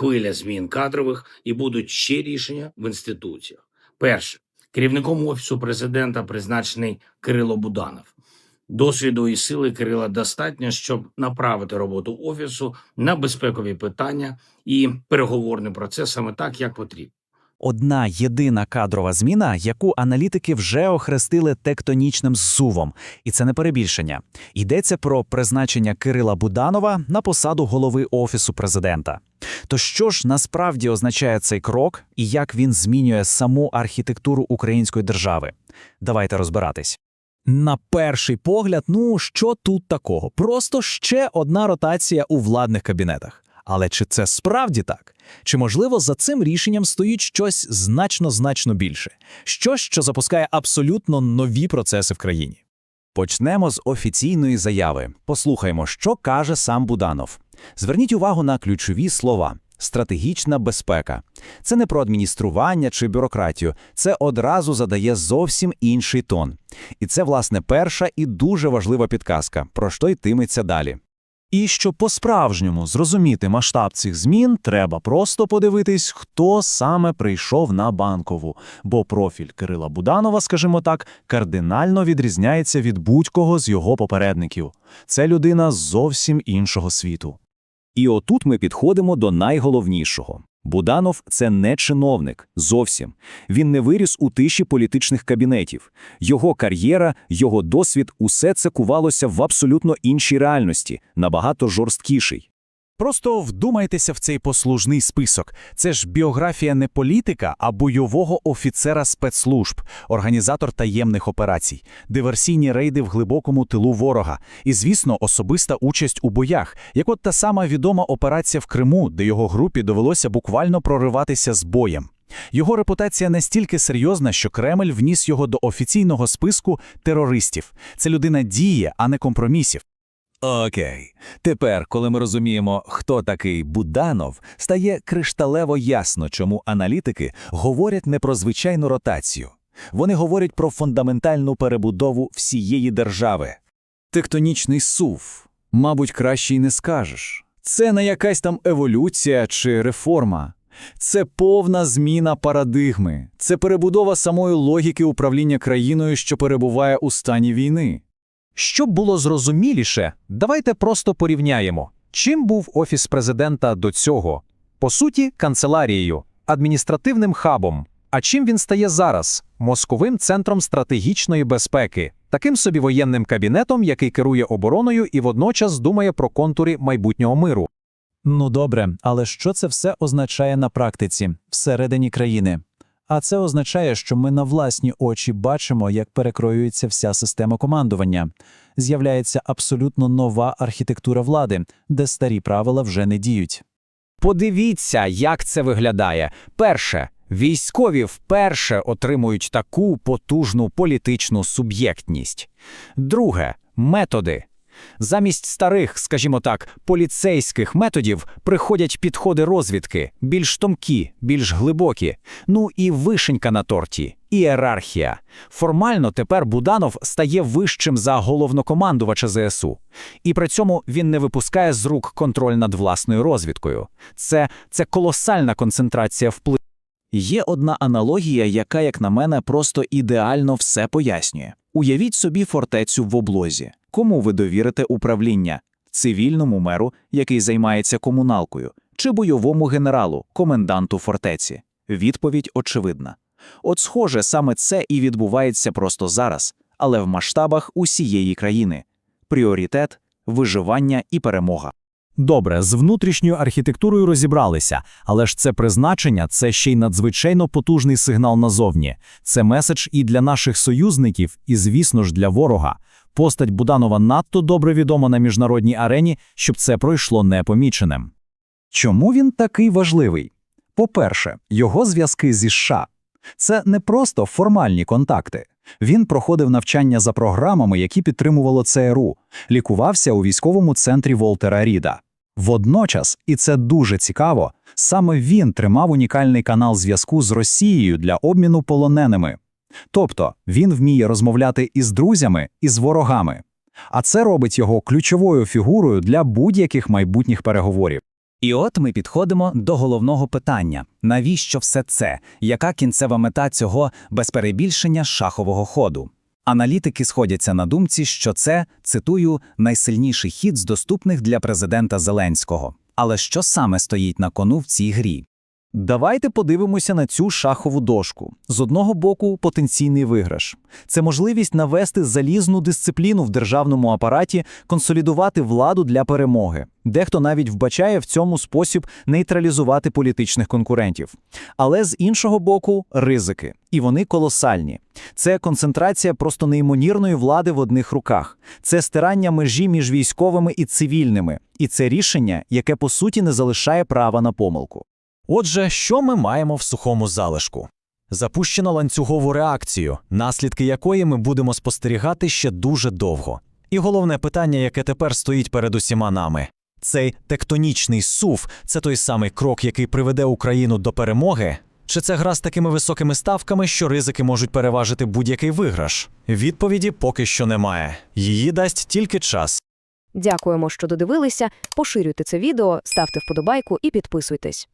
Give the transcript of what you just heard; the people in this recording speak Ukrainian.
хвиля змін кадрових і будуть ще рішення в інституціях. Перше, керівником офісу президента призначений Кирило Буданов. Досвіду і сили Кирила достатньо, щоб направити роботу офісу на безпекові питання і переговорний процес саме так, як потрібно. Одна єдина кадрова зміна, яку аналітики вже охрестили тектонічним зсувом, і це не перебільшення. Йдеться про призначення Кирила Буданова на посаду голови офісу президента. То що ж насправді означає цей крок і як він змінює саму архітектуру української держави? Давайте розбиратись. На перший погляд, ну що тут такого? Просто ще одна ротація у владних кабінетах. Але чи це справді так? Чи можливо за цим рішенням стоїть щось значно значно більше? Щось, що запускає абсолютно нові процеси в країні? Почнемо з офіційної заяви. Послухаймо, що каже сам Буданов. Зверніть увагу на ключові слова. Стратегічна безпека. Це не про адміністрування чи бюрократію, це одразу задає зовсім інший тон. І це, власне, перша і дуже важлива підказка, про що йтиметься далі. І щоб по-справжньому зрозуміти масштаб цих змін, треба просто подивитись, хто саме прийшов на банкову, бо профіль Кирила Буданова, скажімо так, кардинально відрізняється від будь-кого з його попередників. Це людина з зовсім іншого світу. І отут ми підходимо до найголовнішого. Буданов – це не чиновник, зовсім. Він не виріс у тиші політичних кабінетів. Його кар'єра, його досвід – усе це кувалося в абсолютно іншій реальності, набагато жорсткіший. Просто вдумайтеся в цей послужний список. Це ж біографія не політика, а бойового офіцера спецслужб, організатор таємних операцій, диверсійні рейди в глибокому тилу ворога і, звісно, особиста участь у боях, як от та сама відома операція в Криму, де його групі довелося буквально прориватися з боєм. Його репутація настільки серйозна, що Кремль вніс його до офіційного списку терористів. Це людина діє, а не компромісів. Окей. Тепер, коли ми розуміємо, хто такий Буданов, стає кришталево ясно, чому аналітики говорять не про звичайну ротацію. Вони говорять про фундаментальну перебудову всієї держави. Тектонічний сув, мабуть, краще й не скажеш. Це не якась там еволюція чи реформа. Це повна зміна парадигми, це перебудова самої логіки управління країною, що перебуває у стані війни. Щоб було зрозуміліше, давайте просто порівняємо, чим був офіс президента до цього. По суті, канцеларією, адміністративним хабом. А чим він стає зараз? Московим центром стратегічної безпеки, таким собі воєнним кабінетом, який керує обороною і водночас думає про контури майбутнього миру. Ну добре, але що це все означає на практиці, всередині країни? А це означає, що ми на власні очі бачимо, як перекроюється вся система командування. З'являється абсолютно нова архітектура влади, де старі правила вже не діють. Подивіться, як це виглядає. Перше, військові вперше отримують таку потужну політичну суб'єктність. Друге методи. Замість старих, скажімо так, поліцейських методів приходять підходи розвідки, більш тонкі, більш глибокі. Ну і вишенька на торті, ієрархія. Формально тепер Буданов стає вищим за головнокомандувача ЗСУ. І при цьому він не випускає з рук контроль над власною розвідкою. Це, це колосальна концентрація впливу. Є одна аналогія, яка, як на мене, просто ідеально все пояснює. Уявіть собі фортецю в облозі. Кому ви довірите управління? Цивільному меру, який займається комуналкою, чи бойовому генералу, коменданту фортеці? Відповідь очевидна. От, схоже, саме це і відбувається просто зараз, але в масштабах усієї країни. Пріоритет виживання і перемога. Добре, з внутрішньою архітектурою розібралися, але ж це призначення це ще й надзвичайно потужний сигнал назовні. Це меседж і для наших союзників, і, звісно ж, для ворога. Постать Буданова надто добре відома на міжнародній арені, щоб це пройшло непоміченим. Чому він такий важливий? По-перше, його зв'язки зі США. Це не просто формальні контакти. Він проходив навчання за програмами, які підтримувало ЦРУ, лікувався у військовому центрі Волтера Ріда. Водночас, і це дуже цікаво, саме він тримав унікальний канал зв'язку з Росією для обміну полоненими. Тобто він вміє розмовляти із друзями, і з ворогами. А це робить його ключовою фігурою для будь-яких майбутніх переговорів. І от ми підходимо до головного питання: навіщо все це? Яка кінцева мета цього без перебільшення шахового ходу? Аналітики сходяться на думці, що це, цитую, найсильніший хід з доступних для президента Зеленського. Але що саме стоїть на кону в цій грі? Давайте подивимося на цю шахову дошку. З одного боку, потенційний виграш. Це можливість навести залізну дисципліну в державному апараті, консолідувати владу для перемоги. Дехто навіть вбачає в цьому спосіб нейтралізувати політичних конкурентів. Але з іншого боку, ризики. І вони колосальні. Це концентрація просто неймовірної влади в одних руках. Це стирання межі між військовими і цивільними. І це рішення, яке по суті не залишає права на помилку. Отже, що ми маємо в сухому залишку? Запущено ланцюгову реакцію, наслідки якої ми будемо спостерігати ще дуже довго. І головне питання, яке тепер стоїть перед усіма нами. Цей тектонічний сув це той самий крок, який приведе Україну до перемоги? Чи це гра з такими високими ставками, що ризики можуть переважити будь-який виграш? Відповіді поки що немає. Її дасть тільки час. Дякуємо, що додивилися. Поширюйте це відео, ставте вподобайку і підписуйтесь.